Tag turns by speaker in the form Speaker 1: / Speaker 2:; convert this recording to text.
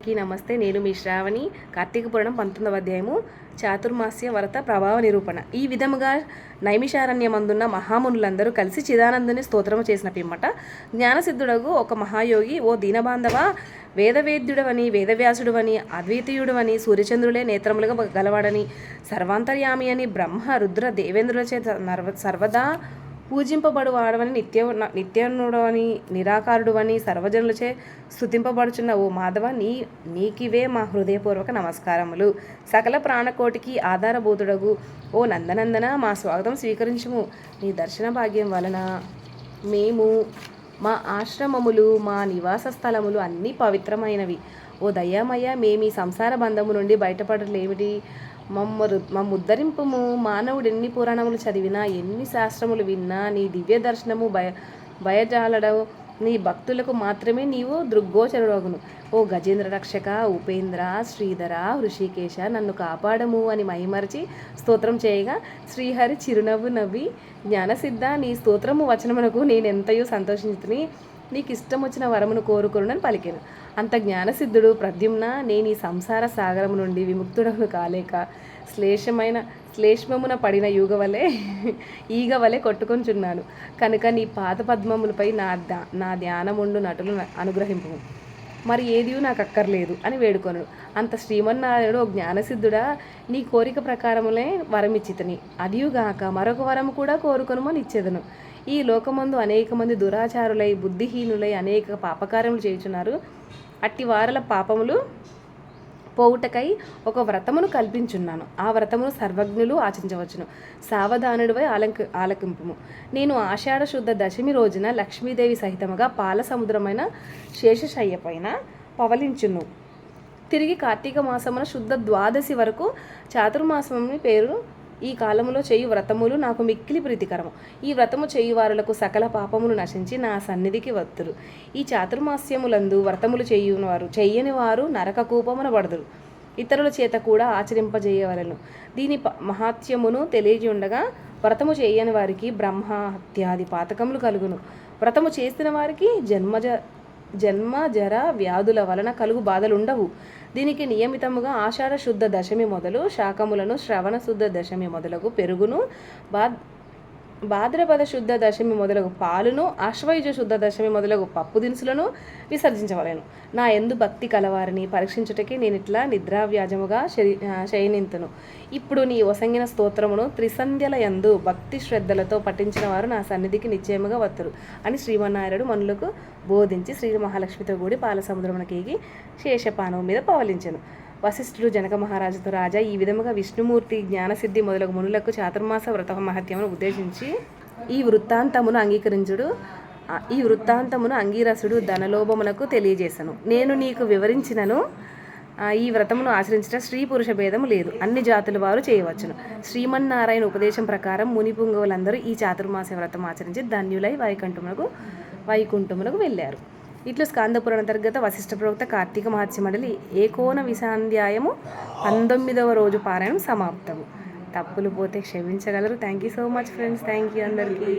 Speaker 1: కి నమస్తే. నేను మీ శ్రావణి. కార్తీక పురాణం పంతొమ్మిదవ అధ్యాయము. చాతుర్మాస్య వరత ప్రభావ నిరూపణ. ఈ విధముగా నైమిషారణ్యమందున్న మహామునులందరూ కలిసి చిదానందుని స్తోత్రము చేసిన పిమ్మట జ్ఞానసిద్ధుడగు ఒక మహాయోగి ఓ దీనబాంధవ వేదవేద్యుడవని వేదవ్యాసుడువని అద్వితీయుడవని సూర్యచంద్రులే నేత్రములుగా గలవాడని సర్వాంతర్యామి అని బ్రహ్మ రుద్ర దేవేంద్రుల చేత నర్వ సర్వదా పూజింపబడు వాడవని నిత్య నిత్యనుడవని నిరాకారుడువని సర్వజనులచే స్థుతింపబడుచున్న ఓ మాధవ నీ నీకివే మా హృదయపూర్వక నమస్కారములు. సకల ప్రాణకోటికి ఆధారభూతుడగు. ఓ నందనందన మా స్వాగతం స్వీకరించుము. నీ దర్శన భాగ్యం వలన మేము మా ఆశ్రమములు మా నివాస స్థలములు అన్నీ పవిత్రమైనవి. ఓ దయామయ్య మేము ఈ సంసార బంధము నుండి బయటపడలేమిటి మమ్మరు మమ్ముద్ధరింపుము మానవుడు ఎన్ని పురాణములు చదివినా ఎన్ని శాస్త్రములు విన్నా నీ దివ్య దర్శనము భయ భయజాలడం నీ భక్తులకు మాత్రమే నీవు దృగ్గోచరుడగును. ఓ గజేంద్ర రక్షక ఉపేంద్ర శ్రీధర హృషికేశ నన్ను కాపాడము అని మైమరిచి స్తోత్రం చేయగా శ్రీహరి చిరునవ్వు నవ్వి జ్ఞానసిద్ధ నీ స్తోత్రము వచనమునకు నేనెంతయో సంతోషించుతుని నీకు ఇష్టం వచ్చిన వరమును కోరుకురునని పలికాను. అంత జ్ఞానసిద్ధుడు ప్రద్యుమ్న నేను ఈ సంసార సాగరము నుండి విముక్తుడను కాలేక శ్లేషమైన శ్లేష్మమున పడిన యుగ వలె ఈగ వలె కొట్టుకొంచున్నాను. కనుక నీ పాత పద్మములపై నా నా ధ్యానముండు నటులు అనుగ్రహింపు మరి ఏది నాకు అక్కర్లేదు అని వేడుకొను అంత శ్రీమన్నారాయణుడు జ్ఞానసిద్ధుడా? నీ కోరిక ప్రకారములే వరమిచ్చితని. అదియుగాక మరొక వరము కూడా కోరుకొనుమని ఇచ్చేదను. ఈ లోకమందు అనేక మంది దురాచారులై బుద్ధిహీనులై అనేక పాపకార్యములు చేయుచున్నారు. అట్టి వారల పాపములు పోవుటకై ఒక వ్రతమును కల్పించున్నాను. ఆ వ్రతమును సర్వజ్ఞులు ఆచరించవచ్చును. సావధానుడివై ఆలంక ఆలకింపుము. నేను ఆషాఢ శుద్ధ దశమి రోజున లక్ష్మీదేవి సహితముగా పాల సముద్రమైన శేషశయ్య పైన పవలించును. తిరిగి కార్తీక మాసమున శుద్ధ ద్వాదశి వరకు చాతుర్మాసముని పేరు ఈ కాలములో చేయు వ్రతములు నాకు మిక్కిలి ప్రీతికరము. ఈ వ్రతము చేయువారులకు సకల పాపములు నశించి నా సన్నిధికి వత్తురు. ఈ చాతుర్మాస్యములందు వ్రతములు చేయువారు చెయ్యని వారు నరక కూపమున పడదురు. ఇతరుల చేత కూడా ఆచరింపజేయవలను. దీని ప- మహాత్యమును తెలియజేయుండగా వ్రతము చేయని వారికి బ్రహ్మ హత్యాది పాతకములు కలుగును. వ్రతము చేసిన వారికి జన్మజ జన్మ జర వ్యాధుల వలన కలుగు బాధలుండవు. దీనికి నియమితముగా ఆషాఢ శుద్ధ దశమి మొదలు శాకములను శ్రవణ శుద్ధ దశమి మొదలగు పెరుగును బా భాద్రపద శుద్ధ దశమి మొదలగు పాలును ఆశ్వయుజ శుద్ధ దశమి మొదలగు పప్పు దినుసులను విసర్జించవలేను. నా ఎందు భక్తి కలవారిని పరీక్షించుటకి నేను ఇట్లా నిద్రావ్యాజముగా శయనింతును. ఇప్పుడు నీ వసంగిన స్తోత్రమును త్రిసంధ్యల యందు భక్తి శ్రద్ధలతో పఠించిన వారు నా సన్నిధికి నిశ్చయముగా వత్తురు అని శ్రీమన్నారాయణుడు మనులకు బోధించి శ్రీ మహాలక్ష్మితో కూడి పాల సముద్రమునకేగి శేషపానవు మీద పవలించను. వశిష్ఠుడు జనక మహారాజుతో రాజా ఈ విధముగా విష్ణుమూర్తి జ్ఞానసిద్ధి మొదలగు మునులకు చాతుర్మాస వ్రత మహత్యమును ఉద్దేశించి ఈ వృత్తాంతమును అంగీకరించుడు. ఈ వృత్తాంతమును అంగీరసుడు ధనలోభమునకు తెలియజేశను నేను నీకు వివరించినను. ఈ వ్రతమును ఆచరించిన స్త్రీ పురుష భేదము లేదు. అన్ని జాతుల వారు చేయవచ్చును. శ్రీమన్నారాయణ ఉపదేశం ప్రకారం ముని పుంగవులందరూ ఈ చాతుర్మాస వ్రతం ఆచరించి ధన్యులై వైకుంఠమునకు వైకుంఠమునకు వెళ్ళారు. ఇట్లు స్కాందపురాణ అంతర్గత వశిష్ఠ ప్రవక్త కార్తీక మహత్స్య మండలి ఏకోన విశాంధ్యాయము పంతొమ్మిదవ రోజు పారాయణం సమాప్తము. తప్పులు పోతే క్షమించగలరు. Thank you so much friends thank you అందరికీ.